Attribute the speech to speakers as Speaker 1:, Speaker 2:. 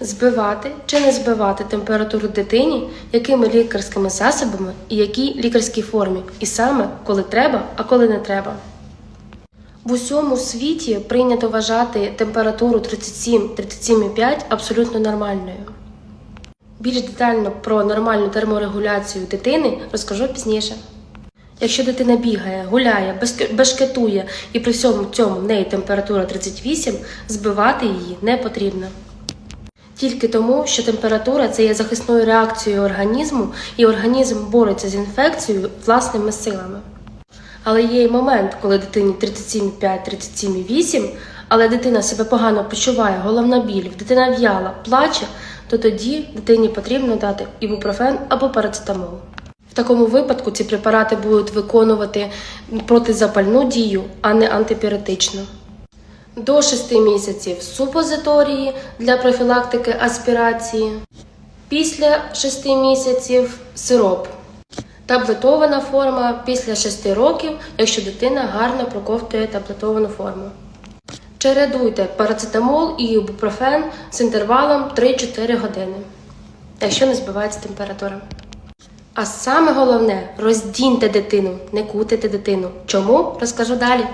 Speaker 1: Збивати чи не збивати температуру дитині, якими лікарськими засобами і якій лікарській формі, і саме коли треба, а коли не треба. В усьому світі прийнято вважати температуру 37-37,5 абсолютно нормальною. Більш детально про нормальну терморегуляцію дитини розкажу пізніше. Якщо дитина бігає, гуляє, бешкетує і при всьому цьому в неї температура 38, збивати її не потрібно. Тільки тому, що температура це є захисною реакцією організму, і організм бореться з інфекцією власними силами. Але є й момент, коли дитині 37,5-37,8, але дитина себе погано почуває, головна біль, дитина в'яла, плаче, то тоді дитині потрібно дати ібупрофен або парацетамол. В такому випадку ці препарати будуть виконувати протизапальну дію, а не антипіретичну. До 6 місяців супозиторії для профілактики аспірації, після 6 місяців сироп. Таблетована форма після 6 років, якщо дитина гарно проковтує таблетовану форму. Чередуйте парацетамол і ібупрофен з інтервалом 3-4 години, якщо не збивається температура. А саме головне роздіньте дитину, не кутайте дитину. Чому? Розкажу далі.